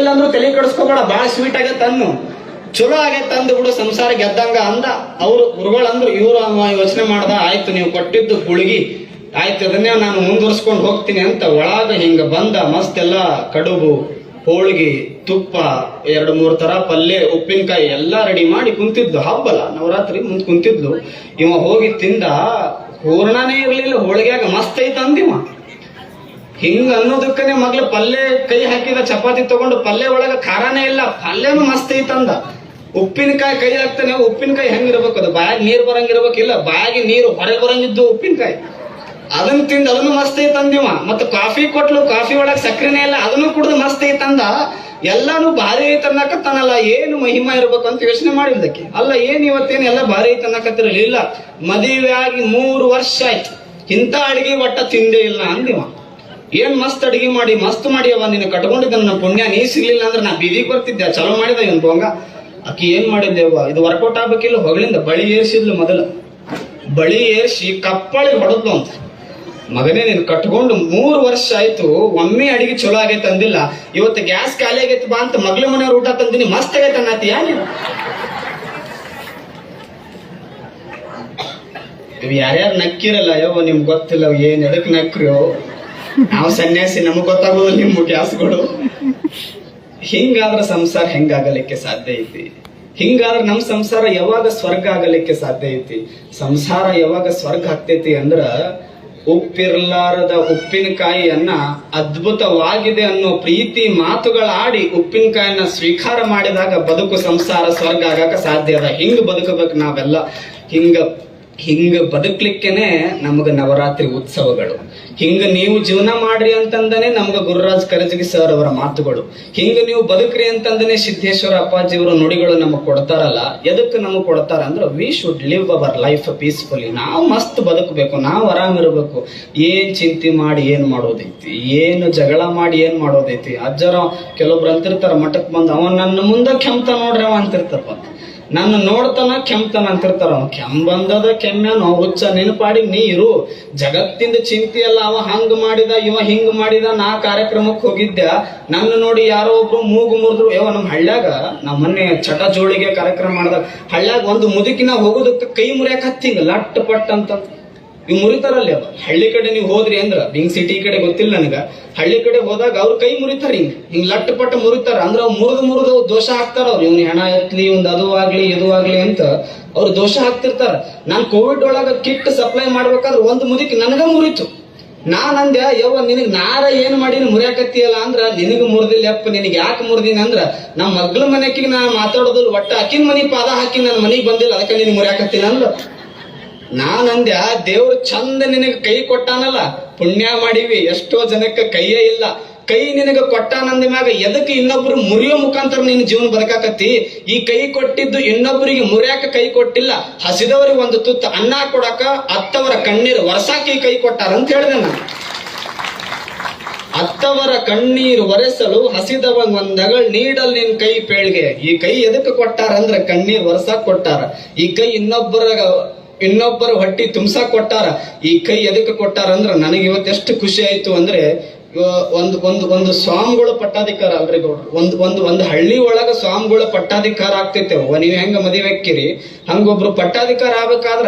ಇಲ್ಲ ಅಂದ್ರೂ ತಲೆ ಕೆಡಿಸ್ಕೋಬೇಡ, ಭಾಳ ಸ್ವೀಟ್ ಆಗೈತೆ ಅನ್ನು ಚಲೋ ಆಗೈತೆ ಅಂದು ಬಿಡು, ಸಂಸಾರ ಗೆದ್ದಂಗ ಅಂದ. ಅವ್ರು ಗುರುಗಳು ಅಂದ್ರು ಇವ್ರು ಯೋಚನೆ ಮಾಡ್ದ, ಆಯ್ತು, ನೀವು ಕೊಟ್ಟಿದ್ದು ಗುಳಿಗಿ ಆಯ್ತು, ಅದನ್ನೇ ನಾನು ಮುಂದುವರ್ಸ್ಕೊಂಡು ಹೋಗ್ತೀನಿ ಅಂತ ಒಳಗ ಹಿಂಗ ಬಂದ ಮಸ್ತ್ ಎಲ್ಲ ಕಡುಬು ಹೋಳಿಗೆ ತುಪ್ಪ, ಎರಡು ಮೂರು ತರ ಪಲ್ಯ ಉಪ್ಪಿನಕಾಯಿ ಎಲ್ಲಾ ರೆಡಿ ಮಾಡಿ ಕುಂತಿದ್ದು ಹಬ್ಬಲ್ಲ, ನವರಾತ್ರಿ ಮುಂದ್ ಕುಂತಿದ್ಲು. ಇವ ಹೋಗಿ ತಿಂದ, ಹೂರ್ಣನೇ ಇರ್ಲಿಲ್ಲ, ಹೋಳಿಗೆಯಾಗ ಮಸ್ತ್ ಐತ ಅಂದಿವ ಹಿಂಗ ಅನ್ನೋದಕ್ಕನೆ ಮಗ್ಳು ಪಲ್ಯ ಕೈ ಹಾಕಿದ ಚಪಾತಿ ತಗೊಂಡು ಪಲ್ಯ ಒಳಗ ಖಾರಾನೇ ಇಲ್ಲ. ಪಲ್ಯನು ಮಸ್ತ್ ಐತಂದ ಉಪ್ಪಿನಕಾಯಿ ಕೈ ಹಾಕ್ತಾನೆ, ಉಪ್ಪಿನಕಾಯಿ ಹೆಂಗಿರ್ಬೇಕು ಅದು? ಬಾಯಾಗ ನೀರ್ ಬರಂಗಿರ್ಬೇಕಿಲ್ಲ ಬಾಯಾಗಿ ನೀರು ಹೊರಗೆ ಬರಂಗಿದ್ದು ಉಪ್ಪಿನಕಾಯಿ. ಅದನ್ನ ತಿಂದು ಅದನ್ನು ಮಸ್ತ್ ಐತಂದಿವ ಮತ್ತೆ ಕಾಫಿ ಕೊಟ್ಲು, ಕಾಫಿ ಒಳಗೆ ಸಕ್ಕರೆನೇ ಇಲ್ಲ. ಅದನ್ನು ಕುಡಿದು ಮಸ್ತ್ ಐತಂದ ಎಲ್ಲಾನು ಭಾರಿ ಐತ ಅನ್ನಕತ್ತಾನಲ್ಲ, ಏನು ಮಹಿಮಾ ಇರ್ಬೇಕು ಅಂತ ಯೋಚನೆ ಮಾಡಿದ್ದಕ್ಕೆ ಅಲ್ಲ, ಏನ್ ಇವತ್ತೇನು ಎಲ್ಲ ಭಾರಿ ಐತ ಅನ್ನಕತ್ತಿರಲಿಲ್ಲ. ಮದುವೆ ಆಗಿ ಮೂರು ವರ್ಷ ಆಯ್ತು. ಇಂಥ ಅಡಿಗೆ ಒಟ್ಟ ತಿಂದೇ ಇಲ್ಲ ಅಂದಿವ ಏನ್ ಮಸ್ತ್ ಅಡಿಗೆ ಮಾಡಿ, ಮಸ್ತ್ ಮಾಡಿ ಅವ ನೀನು ಕಟ್ಕೊಂಡಿದ್ದ ನನ್ನ ಪುಣ್ಯ, ನೀ ಸಿಗ್ಲಿಲ್ಲ ಅಂದ್ರೆ ನಾ ಬೀದಿಗೆ ಬರ್ತಿದ್ದೆ, ಚಲೋ ಮಾಡಿದ ಇವನ್ ಪೊಂಗ. ಅಕ್ಕಿ ಏನ್ ಮಾಡಿದ್ದೆವ್ವ ಇದು ವರ್ಕೌಟ್ ಆಗ್ಬೇಕಿಲ್ಲ ಹೊಗಳಿಂದ ಬಳಿ ಏರ್ಸಿದ್ಲು ಮೊದಲು. ಬಳಿ ಏರ್ಸಿ ಕಪ್ಪಳಿ ಹೊಡೆದ್ಲು ಅಂತ. ಮಗನೇ, ನೀನು ಕಟ್ಕೊಂಡು ಮೂರು ವರ್ಷ ಆಯ್ತು, ಒಮ್ಮೆ ಅಡಿಗೆ ಚಲೋ ಆಗೈತೆ ಅಂದಿಲ್ಲ ಇವತ್ತು ಗ್ಯಾಸ್ ಖಾಲಿ ಆಗೈತೆ ಬಾ ಅಂತ ಮಗ್ಳ ಮನೆಯವ್ರ ಊಟ ತಂದಿನಿ, ಮಸ್ತ್ ಆಗೈತೆ ಅನ್ನತ್ತೀಯ ನೀನು? ಇವ್ ಯಾರ್ಯಾರು ನಕ್ಕಿರಲ್ಲ, ಅಯ್ಯೋ, ನಿಮ್ಗೆ ಗೊತ್ತಿಲ್ಲ ಏನ್ ಎದಕ್ ನಕ್ರಿಯೋ ನಾವು ಸನ್ಯಾಸಿ, ನಮಗ್ ಗೊತ್ತಾಗೋದು ನಿಮ್ಮ ಗ್ಯಾಸ್ಗಳು. ಹಿಂಗಾದ್ರ ಸಂಸಾರ ಹೆಂಗಾಗಲಿಕ್ಕೆ ಸಾಧ್ಯ ಐತಿ? ಹಿಂಗಾದ್ರೆ ನಮ್ ಸಂಸಾರ ಯಾವಾಗ ಸ್ವರ್ಗ ಆಗಲಿಕ್ಕೆ ಸಾಧ್ಯ ಐತಿ? ಸಂಸಾರ ಯಾವಾಗ ಸ್ವರ್ಗ ಆಗ್ತೈತಿ ಅಂದ್ರ ಉಪ್ಪಿರ್ಲಾರದ ಉಪ್ಪಿನಕಾಯಿಯನ್ನ ಅದ್ಭುತವಾಗಿದೆ ಅನ್ನೋ ಪ್ರೀತಿ ಮಾತುಗಳಾಡಿ ಉಪ್ಪಿನಕಾಯಿಯನ್ನ ಸ್ವೀಕಾರ ಮಾಡಿದಾಗ ಬದುಕು, ಸಂಸಾರ, ಸ್ವರ್ಗ ಆಗಕ ಸಾಧ್ಯ ಅದ. ಹಿಂಗ್ ಬದುಕಬೇಕು ನಾವೆಲ್ಲ. ಹಿಂಗ ಹಿಂಗ ಬದುಕ್ಲಿಕ್ಕೆನೆ ನಮಗ ನವರಾತ್ರಿ ಉತ್ಸವಗಳು. ಹಿಂಗ ನೀವು ಜೀವನ ಮಾಡ್ರಿ ಅಂತಂದನೆ ನಮ್ಗ ಗುರುರಾಜ್ ಕರಜಗಿ ಸರ್ ಅವರ ಮಾತುಗಳು. ಹಿಂಗ ನೀವು ಬದುಕ್ರಿ ಅಂತಂದನೆ ಸಿದ್ದೇಶ್ವರ ಅಪ್ಪಾಜಿಯವರ ನುಡಿಗಳು ನಮಗ್ ಕೊಡ್ತಾರಲ್ಲ ಎದಕ್ಕೆ ನಮಗ್ ಕೊಡ್ತಾರ ಅಂದ್ರೆ we should live our life peacefully ನಾವು ಮಸ್ತ್ ಬದುಕಬೇಕು, ನಾವು ಆರಾಮ್ ಇರಬೇಕು. ಏನ್ ಚಿಂತೆ ಮಾಡಿ ಏನ್ ಮಾಡೋದೈತಿ? ಏನು ಜಗಳ ಮಾಡಿ ಏನ್ ಮಾಡೋದೈತಿ? ಅಜ್ಜರ ಕೆಲವೊಬ್ರು ಅಂತಿರ್ತಾರ ಮಠಕ್ ಬಂದು ಅವನ್ ನನ್ನ ಮುಂದೆ ಕೆಮ್ತ ನೋಡ್ರಿ ಅವ ಅಂತಿರ್ತಾರ ನನ್ನ ನೋಡ್ತಾನ ಅಂತ ಅಂತಿರ್ತಾರ ಅವ ಕೆಂಬಂದದ ಬಂದದ ಕೆಮ್ಮ್ಯಾನೋ ಹುಚ್ಚ ನೆನಪಾಡಿ ನೀರು ಜಗತ್ತಿಂದ ಚಿಂತೆ ಅಲ್ಲ ಅವ ಹಂಗ ಮಾಡಿದ, ಇವ ಹಿಂಗ್ ಮಾಡಿದ, ನಾ ಕಾರ್ಯಕ್ರಮಕ್ಕೆ ಹೋಗಿದ್ದೆ. ನನ್ನ ನೋಡಿ ಯಾರೋ ಒಬ್ರು ಮೂಗು ಮುರಿದ್ರು. ಯಾವ ನಮ್ಮ ಹಳ್ಳ್ಯಾಗ ನಮ್ಮ ಮೊನ್ನೆ ಚಟ ಜೋಳಿಗೆ ಕಾರ್ಯಕ್ರಮ ಮಾಡ್ದ. ಹಳ್ಳ್ಯಾಗ ಒಂದು ಮುದುಕಿನ ಹೋಗೋದಕ್ಕೆ ಕೈ ಮುರಿಯಾಕ ಹತ್ತಿಂಗ ಲಟ್ ಪಟ್ ಅಂತ. ಇವ್ ಮುರಿತಾರಲ್ಲಿ ಅವ. ಹಳ್ಳಿ ಕಡೆ ನೀವು ಹೋದ್ರಿ ಅಂದ್ರ ಬಿಂಗ್ ಸಿಟಿ ಕಡೆ ಗೊತ್ತಿಲ್ಲ ನನಗ, ಹಳ್ಳಿ ಕಡೆ ಹೋದಾಗ ಅವ್ರ ಕೈ ಮುರಿತಾರ ಹಿಂಗ್. ಹಿಂಗ್ ಲಟ್ ಪಟ್ಟ ಮುರಿತಾರ, ಅಂದ್ರ ಅವ್ರು ಮುರಿದು ಮುರಿದು ದೋಷ ಹಾಕ್ತಾರ ಅವ್ರು. ಇವ್ನ ಹೆಣ ಎತ್ಲಿ ಒಂದ್ ಅದು ಆಗ್ಲಿ, ಇದು ಆಗ್ಲಿ ಅಂತ ಅವ್ರು ದೋಷ ಹಾಕ್ತಿರ್ತಾರ. ನಾನ್ ಕೋವಿಡ್ ಒಳಗ ಕಿಟ್ ಸಪ್ಲೈ ಮಾಡ್ಬೇಕಾದ್ರೆ ಒಂದ್ ಮುದಿಕ್ ನನಗ ಮುರಿತು. ನಾನ್ ಅಂದ್ಯ ಯವ್ವ, ನಿನಗ್ ನಾರ ಏನ್ ಮಾಡಿ ಮುರಿಯಾಕತ್ತಿಯಲ್ಲ ಅಂದ್ರ, ನಿನಗ ಮುರಿದಿಲ್ಲ ನಿನಗೆ ನಿನಗ್ ಯಾಕೆ ಮುರಿದಿನ ಅಂದ್ರ ನಮ್ಮ ಮಗ್ಳ ಮನೆಕಿಗೆ ನಾ ಮಾತಾಡೋದಿಲ್ಲ, ಒಟ್ಟ ಅಕ್ಕಿನ ಮನಿ ಪಾದ ಹಾಕಿ ನನ್ನ ಮನಿಗ್ ಬಂದಿಲ್ಲ, ಅದಕ್ಕೆ ನಿನ್ ಮುರಿಯಾಕತ್ತೀನಿ ಅಂದ್ರ ನಾನ್ ಅಂದ್ಯ ದೇವ್ರು ಚಂದ ನಿನಗೆ ಕೈ ಕೊಟ್ಟಾನಲ್ಲ? ಪುಣ್ಯ ಮಾಡಿವಿ, ಎಷ್ಟೋ ಜನಕ್ಕೆ ಕೈಯೇ ಇಲ್ಲ. ಕೈ ನಿನಗೆ ಕೊಟ್ಟಾನಂದ ಮ್ಯಾಗ ಎದಕ್ಕೆ ಇನ್ನೊಬ್ರು ಮುರಿಯೋ ಮುಖಾಂತರ ನಿನ್ನ ಜೀವನ ಬದುಕಾಕತ್ತಿ? ಈ ಕೈ ಕೊಟ್ಟಿದ್ದು ಇನ್ನೊಬ್ಬರಿಗೆ ಮುರಿಯಾಕ ಕೈ ಕೊಟ್ಟಿಲ್ಲ. ಹಸಿದವ್ರಿಗೆ ಒಂದು ತುತ್ತು ಅನ್ನ ಕೊಡಕ ಅತ್ತವರ ಕಣ್ಣೀರು ಒರೆಸಾಕಿ ಕೈ ಕೊಟ್ಟಾರಂತ ಹೇಳಿದೆ ನಾನು. ಅತ್ತವರ ಕಣ್ಣೀರು ಒರೆಸಲು ಹಸಿದವ ಒಂದಗಳು ನೀಡಲ್ ನಿನ್ ಕೈ ಪೇಳ್ಗೆ. ಈ ಕೈ ಎದಕ್ಕೆ ಕೊಟ್ಟಾರ ಅಂದ್ರೆ ಕಣ್ಣೀರ್ ಒರೆಸಾಕ್ ಕೊಟ್ಟಾರ. ಈ ಕೈ ಇನ್ನೊಬ್ಬರ ಇನ್ನೊಬ್ಬರ ಹೊಟ್ಟಿ ತುಂಬ್ಸಾಕ್ ಕೊಟ್ಟಾರ, ಈ ಕೈ ಎದಕ್ಕೆ ಕೊಟ್ಟಾರ ಅಂದ್ರೆ ನನಗೆ ಇವತ್ತು ಎಷ್ಟು ಖುಷಿ ಆಯ್ತು ಅಂದ್ರೆ ಒಂದು ಒಂದು ಒಂದು ಸ್ವಾಮಿಗಳ ಪಟ್ಟಾಧಿಕಾರ ಅಲ್ರಿ ಗೌಡ್ರು. ಒಂದು ಒಂದು ಒಂದು ಹಳ್ಳಿ ಒಳಗ ಸ್ವಾಮಿಗಳ ಪಟ್ಟಾಧಿಕಾರ ಆಗ್ತೈತೆ. ನೀವ್ ಹೆಂಗ ಮದುವೆ ಹಾಕಿರಿ ಹಂಗೊಬ್ರು ಪಟ್ಟಾಧಿಕಾರ ಆಗ್ಬೇಕಾದ್ರ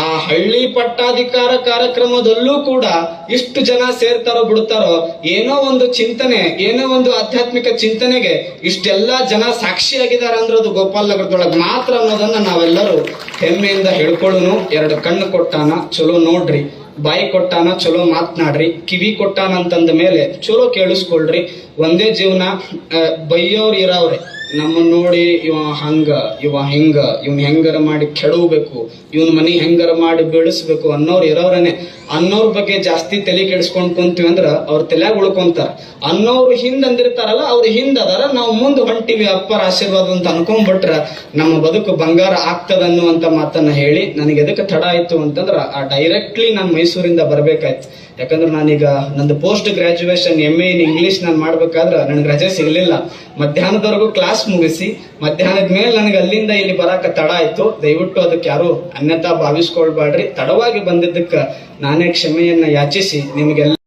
ಆ ಹಳ್ಳಿ ಪಟ್ಟಾಧಿಕಾರ ಕಾರ್ಯಕ್ರಮದಲ್ಲೂ ಕೂಡ ಇಷ್ಟು ಜನ ಸೇರ್ತಾರೋ ಬಿಡ್ತಾರೋ, ಏನೋ ಒಂದು ಚಿಂತನೆ, ಏನೋ ಒಂದು ಆಧ್ಯಾತ್ಮಿಕ ಚಿಂತನೆಗೆ ಇಷ್ಟೆಲ್ಲಾ ಜನ ಸಾಕ್ಷಿಯಾಗಿದ್ದಾರೆ ಅಂದ್ರೆ ಅದು ಗೋಪಾಲ್ ನಗರದೊಳಗೆ ಮಾತ್ರ ಅನ್ನೋದನ್ನ ನಾವೆಲ್ಲರೂ ಹೆಮ್ಮೆಯಿಂದ ಹೇಳ್ಕೊಳ್ಳೋನು. ಎರಡು ಕಣ್ಣು ಕೊಟ್ಟಾನ, ಚಲೋ ನೋಡ್ರಿ. ಬಾಯಿ ಕೊಟ್ಟಾನ ಚಲೋ ಮಾತನಾಡ್ರಿ, ಕಿವಿ ಕೊಟ್ಟಾನ ಅಂತಂದ ಮೇಲೆ ಚಲೋ ಕೇಳಿಸ್ಕೊಳ್ರಿ. ಒಂದೇ ಜೀವನ ಬೈಯೋರು ಇರಾವ್ರೆ. ನಮ್ಮನ್ನ ನೋಡಿ ಇವ ಹಂಗ, ಇವ ಹೆಂಗ, ಇವ್ನ ಹೆಂಗರ ಮಾಡಿ ಕೆಡವಬೇಕು, ಇವನ್ ಮನಿ ಹೆಂಗರ ಮಾಡಿ ಬೆಳೆಸ್ಬೇಕು ಅನ್ನೋರು ಇರೋರೇನೆ ಅನ್ನೋರ್ ಬಗ್ಗೆ ಜಾಸ್ತಿ ತಲೆ ಕೆಡಿಸ್ಕೊಂಡ್ ಕುಂತೀವಿ ಅಂದ್ರ ಅವ್ರ ತಲೆಯಾಗ ಉಳ್ಕೊಂತಾರ. ಅನ್ನೋರು ಹಿಂದ್ ಅಂದಿರ್ತಾರಲ್ಲ, ಅವ್ರ ಹಿಂದ್ ಅದಾರ, ನಾವು ಮುಂದೆ ಹೊಂಟಿವಿ ಅಪ್ಪರ ಆಶೀರ್ವಾದ ಅಂತ ಅನ್ಕೊಂಡ್ಬಿಟ್ರ ನಮ್ಮ ಬದುಕು ಬಂಗಾರ ಆಗ್ತದ ಅನ್ನುವಂತ ಮಾತನ್ನ ಹೇಳಿ ನನಗೆ ಎದಕ್ಕೆ ತಡ ಆಯ್ತು ಅಂತಂದ್ರ ಆ ಡೈರೆಕ್ಟ್ಲಿ ನಾನು ಮೈಸೂರಿಂದ ಬರ್ಬೇಕಾಯ್ತು. ಯಾಕಂದ್ರೆ ನಾನೀಗ ನಂದು post graduation M A in English ನಾನು ಮಾಡ್ಬೇಕಾದ್ರೆ ನನಗೆ ರಜೆ ಸಿಗಲಿಲ್ಲ. ಮಧ್ಯಾಹ್ನದವರೆಗೂ ಕ್ಲಾಸ್ ಮುಗಿಸಿ, ಮಧ್ಯಾಹ್ನದ ಮೇಲೆ ನನಗೆ ಅಲ್ಲಿಂದ ಇಲ್ಲಿ ಬರಾಕ ತಡ ಆಯ್ತು. ದಯವಿಟ್ಟು ಅದಕ್ಕೆ ಯಾರು ಅನ್ಯತಾ ಭಾವಿಸ್ಕೊಳ್ಬೇಡ್ರಿ ತಡವಾಗಿ ಬಂದಿದ್ದಕ್ಕ ನಾನೇ ಕ್ಷಮೆಯನ್ನು ಯಾಚಿಸಿ ನಿಮಗೆಲ್ಲ